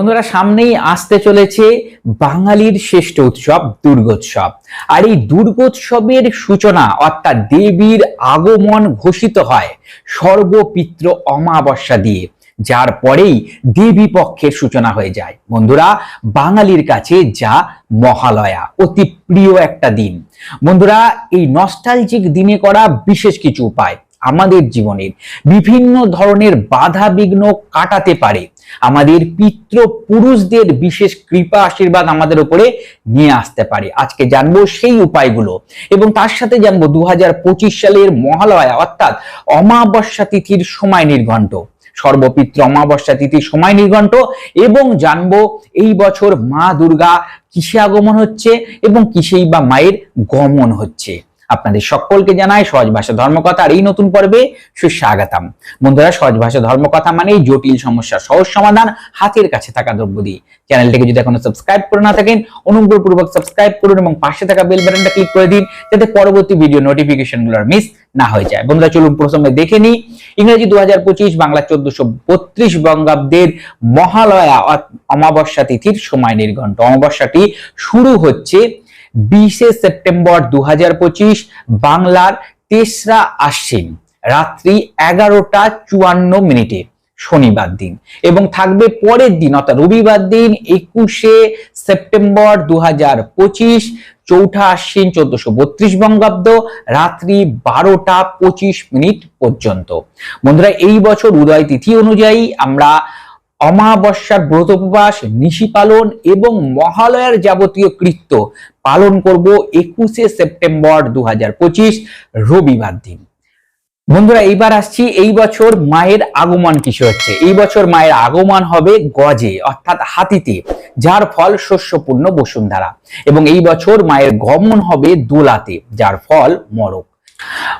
বন্ধুরা, সামনেই আসতে চলেছে বাঙালির শ্রেষ্ঠ উৎসব, দুর্গোৎসব। আর এই দুর্গোৎসবের সূচনা অর্থাৎ দেবীর আগমন ঘোষিত হয় সর্বপিত্র অমাবস্যা দিয়ে, যার পরেই দেবী পক্ষের সূচনা হয়ে যায়। বন্ধুরা, বাঙালির কাছে যা মহালয়া, অতি প্রিয় একটা দিন। বন্ধুরা, এই নস্টালজিক দিনে করা বিশেষ কিছু উপায়। আমাদের জীবনের বিভিন্ন ধরনের বাধা বিঘ্ন কাটাতে পারে। আমাদের পিতৃ পুরুষদের বিশেষ কৃপা, আশীর্বাদ আমাদের উপরে নিয়ে আসতে পারে। আজকে জানব সেই উপায়গুলো এবং তার সাথে জানব দু হাজার পঁচিশ সালের মহালয়া, অর্থাৎ অমাবস্যা তিথির সময় নির্ঘণ্ট। সর্বপিত্র অমাবস্যা তিথির সময় নির্ঘণ্ট এবং জানব এই বছর মা দুর্গা কিসে আগমন হচ্ছে এবং কিসেই বা মায়ের গমন হচ্ছে। আপনাদের সকলকে জানাই সহজ ভাষা ধর্মকথা আর এই নতুন পর্বে সুস্বাগতম। বন্ধুরা, সহজ ভাষা ধর্মকথা মানে জটিল সমস্যা সহজ সমাধান, হাতের কাছে থাকা দ্রব্য দিয়ে। চ্যানেলটিকে যদি এখনও সাবস্ক্রাইব করে না থাকেন, অনুগ্রহপূর্বক সাবস্ক্রাইব করুন এবং পাশে থাকা বেল বাটনটা ক্লিক করে দিন, যাতে পরবর্তী ভিডিও নোটিফিকেশনগুলোর মিস না হয়ে যায়। বন্ধুরা, চলুন প্রথমে দেখে নিই। ইংরেজি দু হাজার পঁচিশ, বাংলা চোদ্দশো বত্রিশ বঙ্গাব্দের মহালয়া অমাবস্যা তিথির সময় নির্ঘণ্ট। অমাবস্যাটি শুরু হচ্ছে বিশে সেপ্টেম্বর দুহাজার পঁচিশ, বাংলার তেসরা আশ্বিন, রাত্রি এগারোটা চুয়ান্ন মিনিটে, শনিবার দিন। এবং থাকবে পরের দিন, অর্থাৎ রবিবার দিন, একুশে সেপ্টেম্বর দু হাজার পঁচিশ, চৌঠা আশ্বিন, চোদ্দশো বত্রিশ বঙ্গাব্দ, রাত্রি বারোটা পঁচিশ মিনিট পর্যন্ত। বন্ধুরা, এই বছর উদয় তিথি অনুযায়ী আমরা অমাবস্যার ব্রত উপবাস, নিশি পালন এবং মহালয়ার যাবতীয় কৃত্য পালন করব একুশে সেপ্টেম্বর দু হাজার পঁচিশ, রবিবার দিন। বন্ধুরা, এইবার আসছি, এই বছর মায়ের আগমন কিসে হচ্ছে? এই বছর মায়ের আগমন হবে গজে, অর্থাৎ হাতিতে, যার ফল শস্যপূর্ণ বসুন্ধরা। এবং এই বছর মায়ের গমন হবে দোলাতে, যার ফল মরক।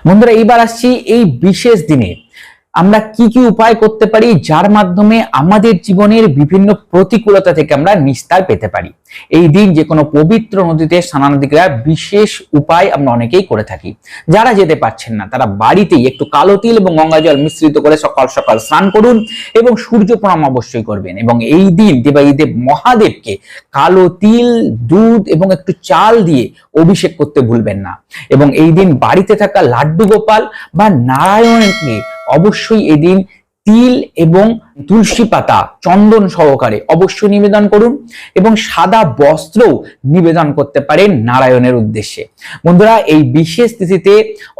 বন্ধুরা, এইবার আসছি এই বিশেষ দিনে। আমরা কি কি উপায় করতে পারি যার মাধ্যমে আমাদের জীবনের বিভিন্ন প্রতিকূলতা থেকে আমরা নিস্তার পেতে পারি? এই দিন যে কোনো পবিত্র নদীতে স্নানাধিকরা বিশেষ উপায় আমরা অনেকেই করে থাকি। যারা যেতে পারছেন না, তারা বাড়িতেই একটু কালো তিল এবং গঙ্গা জল মিশ্রিত করে সকাল সকাল স্নান করুন এবং সূর্য প্রণাম অবশ্যই করবেন এবং এই দিন দেবাদিদেব মহাদেবকে কালো তিল, দুধ এবং একটু চাল দিয়ে অভিষেক করতে ভুলবেন না। এবং এই দিন বাড়িতে থাকা লাড্ডু গোপাল বা নারায়ণকে অবশ্যই এদিন তিল এবং তুলসী পাতা চন্দন সহকারে অবশ্যই নিবেদন করুন এবং সাদা বস্ত্রও নিবেদন করতে পারেন নারায়ণের উদ্দেশ্যে। বন্ধুরা, এই বিশেষ তিথিতে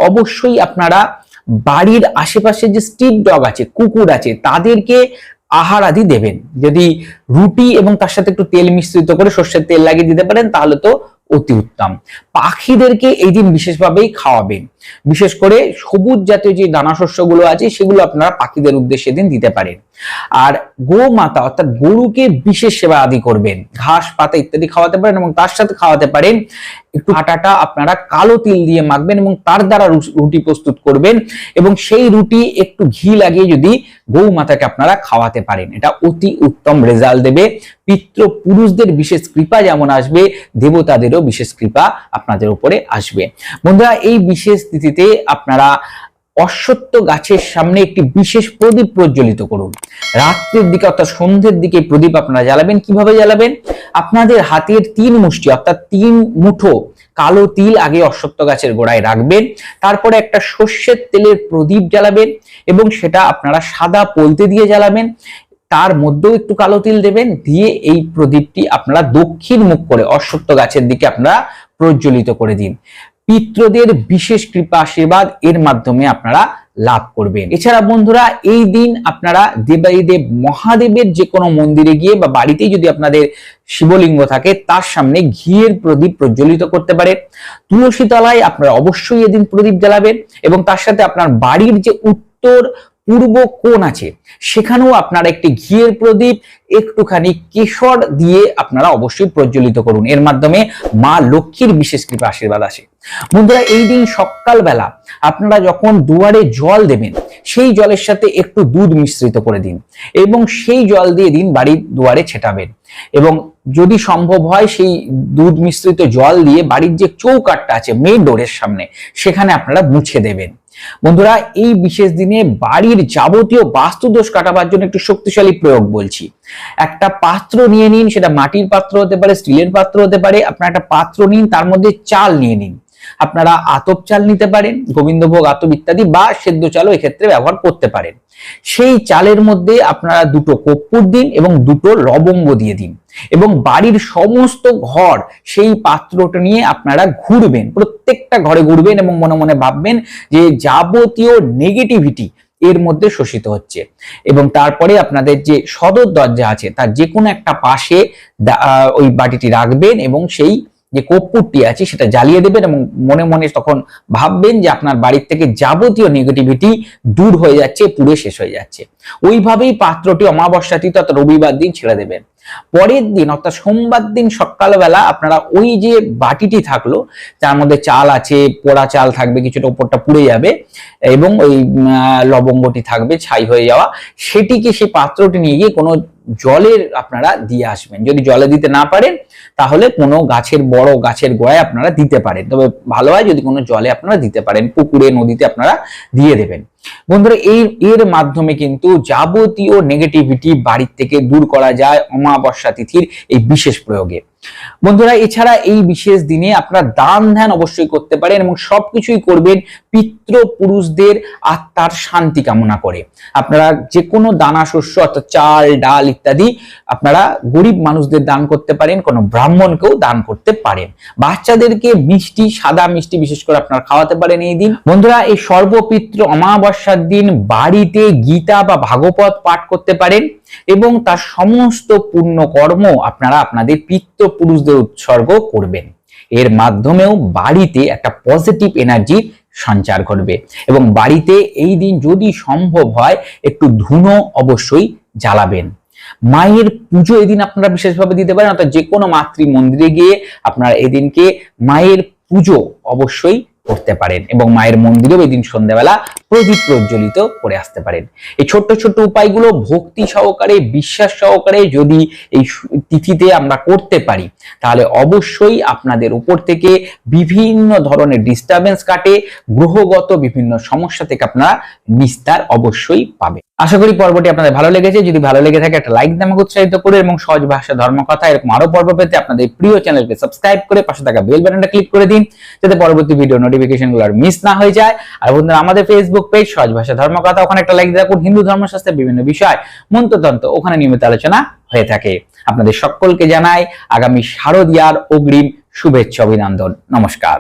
অবশ্যই আপনারা বাড়ির আশেপাশে যে স্ট্রিট ডগ আছে, কুকুর আছে, তাদেরকে আহার আদি দেবেন। যদি রুটি এবং তার সাথে একটু তেল মিশ্রিত করে সর্ষের তেল লাগিয়ে দিতে পারেন, তাহলে তো অতি উত্তম। পাখিদেরকে এই দিন বিশেষভাবেই খাওয়াবেন। বিশেষ করে সবুজ জাতীয় যে দানা শস্যগুলো আছে, সেগুলো আপনারা পাখিদের উদ্দেশ্যে দিন দিতে পারেন। আর গোমাতা, অর্থাৎ গরুকে বিশেষ সেবা আদি করবেন। ঘাস, পাতা ইত্যাদি খাওয়াতে পারেন এবং তার সাথে খাওয়াতে পারেন। একটু আটাটা আপনারা কালো তিল দিয়ে মাখবেন এবং তার দ্বারা রুটি প্রস্তুত করবেন এবং সেই রুটি একটু ঘি লাগিয়ে যদি গৌ মাতাকে আপনারা খাওয়াতে পারেন। এটা অতি উত্তম রেজাল্ট দেবে। পিতৃ পুরুষদের বিশেষ কৃপা যেমন আসবে, দেবতাদেরও বিশেষ কৃপা আপনাদের উপরে আসবে। বন্ধুরা, এই বিশেষ তিথিতে আপনারা অশ্বত্থ গাছের সামনে একটি বিশেষ প্রদীপ প্রজ্বলিত করুন। রাত্রের দিকে অর্থাৎ সন্ধ্যের দিকে প্রদীপ আপনারা জ্বালাবেন। কীভাবে জ্বালাবেন? আপনাদের হাতের তিন মুষ্টি, অর্থাৎ তিন মুঠো কালো তিল আগে অশ্বত্থ গাছের গোড়ায় রাখবেন। তারপরে একটা সর্ষের তেলের প্রদীপ জ্বালাবেন এবং সেটা আপনারা সাদা পলতে দিয়ে জ্বালাবেন। তার মধ্যেও একটু কালো তিল দেবেন। দিয়ে এই প্রদীপটি আপনারা দক্ষিণ মুখ করে অশ্বত্থ গাছের দিকে আপনারা প্রজ্বলিত করে দিন। পিত্রদের বিশেষ কৃপা, আশীর্বাদ এর মাধ্যমে আপনারা লাভ করবেন। এছাড়া বন্ধুরা, এই দিন আপনারা দেবাদিদেব মহাদেবের যে কোনো মন্দিরে গিয়ে বা বাড়িতেই যদি আপনাদের শিবলিঙ্গ থাকে, তার সামনে ঘিয়ের প্রদীপ প্রজ্বলিত করতে পারে। তুলসী তলায় আপনারা অবশ্যই এদিন প্রদীপ জ্বালাবেন এবং তার সাথে আপনার বাড়ির যে উত্তর পূর্ব কোণ আছে, সেখানেও আপনারা একটি ঘিয়ের প্রদীপ, একটুখানি কেশর দিয়ে আপনারা অবশ্যই প্রজ্বলিত করুন। এর মাধ্যমে মা লক্ষ্মীর বিশেষ কৃপা, আশীর্বাদ আসে। বন্ধুরা, এই দিন সকালবেলা আপনারা যখন দুয়ারে জল দেবেন, সেই জলের সাথে একটু দুধ মিশ্রিত করে দিন এবং সেই জল দিয়ে দিন বাড়ির দুয়ারে ছেটাবেন এবং যদি সম্ভব হয় সেই দুধ মিশ্রিত জল দিয়ে বাড়ির যে চৌকাটটা আছে মেন ডোরের সামনে, সেখানে আপনারা মুছে দেবেন। বন্ধুরা, এই বিশেষ দিনে বাড়ির যাবতীয় বাস্তুদোষ কাটাবার জন্য একটু শক্তিশালী প্রয়োগ বলছি। একটা পাত্র নিয়ে নিন, সেটা মাটির পাত্র হতে পারে, স্টিলের পাত্র হতে পারে, আপনারা একটা পাত্র নিন, তার মধ্যে চাল নিয়ে নিন। আপনারা আতপ চাল নিতে পারেন, গোবিন্দভোগ আতপ ইত্যাদি, বা সেদ্ধ চালও এক্ষেত্রে ব্যবহার করতে পারেন। সেই চালের মধ্যে আপনারা দুটো কর্পূর দিন এবং দুটো লবঙ্গ দিয়ে দিন এবং বাড়ির সমস্ত ঘর সেই পাত্রটা নিয়ে আপনারা ঘুরবেন, প্রত্যেকটা ঘরে ঘুরবেন এবং মনে মনে ভাববেন যে যাবতীয় নেগেটিভিটি এর মধ্যে শোষিত হচ্ছে। এবং তারপরে আপনাদের যে সদর দরজা আছে, তার যে কোনো একটা পাশে ওই বাটিটি রাখবেন এবং সেই যে কর্পূরটি আছে সেটা জ্বালিয়ে দেবেন এবং মনে মনে তখন ভাববেন যে আপনার বাড়ির থেকে যাবতীয় নেগেটিভিটি দূর হয়ে যাচ্ছে, পুড়ে শেষ হয়ে যাচ্ছে। ওইভাবেই পাত্রটি অমাবস্যা অর্থাৎ রবিবার দিন ছেড়ে দেবেন। পরের দিন অর্থাৎ সোমবার দিন সকালবেলা আপনারা ওই যে বাটিটি থাকল, তার মধ্যে চাল আছে, পোড়া চাল থাকবে, কিছুটা উপরটা পুড়ে যাবে এবং ওই লবঙ্গটি থাকবে, ছাই হয়ে যাওয়া, সেটিকে সেই পাত্রটি নিয়ে গিয়ে কোনো জলের আপনারা দিয়ে আসবেন। যদি জলে দিতে না পারেন, তাহলে কোনো গাছের বড় গাছের গোড়ায় আপনারা দিতে পারেন। তবে ভালো হয় যদি কোনো জলে আপনারা দিতে পারেন, পুকুরে, নদীতে আপনারা দিয়ে দেবেন। বন্ধুরা এই এর মাধ্যমে কিন্তু যাবতীয় নেগেটিভিটি বাড়ির থেকে দূর করা যায় অমাবস্যা তিথির এই বিশেষ প্রয়োগে। বন্ধুরা, এছাড়া এই বিশেষ দিনে আপনারা দান ধ্যান অবশ্যই করতে পারেন এবং সবকিছুই করবেন পিতৃ পুরুষদের আত্মার শান্তি কামনা করে। আপনারা যে কোনো দানা শস্য অর্থাৎ চাল, ডাল ইত্যাদি আপনারা গরিব মানুষদের দান করতে পারেন, কোনো ব্রাহ্মণকেও দান করতে পারেন। বাচ্চাদেরকে মিষ্টি, সাদা মিষ্টি বিশেষ করে আপনারা খাওয়াতে পারেন এই দিন। বন্ধুরা, এই সর্বপিত্র অমাবস্যার দিন বাড়িতে গীতা বা ভাগবত পাঠ করতে পারেন। এবং তার সমস্ত পূর্ণ কর্ম আপনারা আপনাদের পিতৃ পুরুষদের উৎসর্গ করবেন। এর মাধ্যমেও বাড়িতে একটা পজিটিভ এনার্জি সঞ্চার করবে এবং বাড়িতে এই দিন যদি সম্ভব হয়, একটু ধুনো অবশ্যই জ্বালাবেন। মায়ের পুজো এদিন আপনারা বিশেষভাবে দিতে পারেন, অর্থাৎ যে কোনো মাতৃ মন্দিরে গিয়ে আপনারা এদিনকে মায়ের পুজো অবশ্যই করতে পারেন এবং মায়ের মন্দিরেও দিন সন্ধ্যাবেলা প্রদীপ প্রজ্বলিত করে আসতে পারেন। এই ছোট্ট ছোট্ট উপায়গুলো ভক্তি সহকারে, বিশ্বাস সহকারে যদি এই তিথিতে আমরা করতে পারি তাহলে অবশ্যই আপনাদের উপর থেকে বিভিন্ন ধরনের ডিস্টারবেন্স কাটে, গ্রহগত বিভিন্ন সমস্যা থেকে আপনারা নিস্তার অবশ্যই পাবে আশা করি পর্বটি আপনাদের ভালো লেগেছে। যদি ভালো লেগে থাকে, একটা লাইক দিয়ে উৎসাহিত করে এবং সহজ ভাষা ধর্মকথা, এরকম আরও পর্ব পেতে আপনাদের প্রিয় চ্যানেলকে সাবস্ক্রাইব করে পাশে থাকা বেল বাটনটা ক্লিক করে দিন, যাতে পরবর্তী ভিডিও নোটিফিকেশনগুলো আর মিস না হয়ে যায়। আর বন্ধুরা, আমাদের ফেসবুক পেজ সহজ ভাষা ধর্মকথা, ওখানে একটা লাইক দিয়ে রাখুন। হিন্দু ধর্মশাস্ত্রের বিভিন্ন বিষয়, মন্ত্রতন্ত্র, ওখানে নিয়মিত আলোচনা হয়ে থাকে। আপনাদের সকলকে জানাই, আগামী শারদীয়ার অগ্রিম শুভেচ্ছা অভিনন্দন। নমস্কার।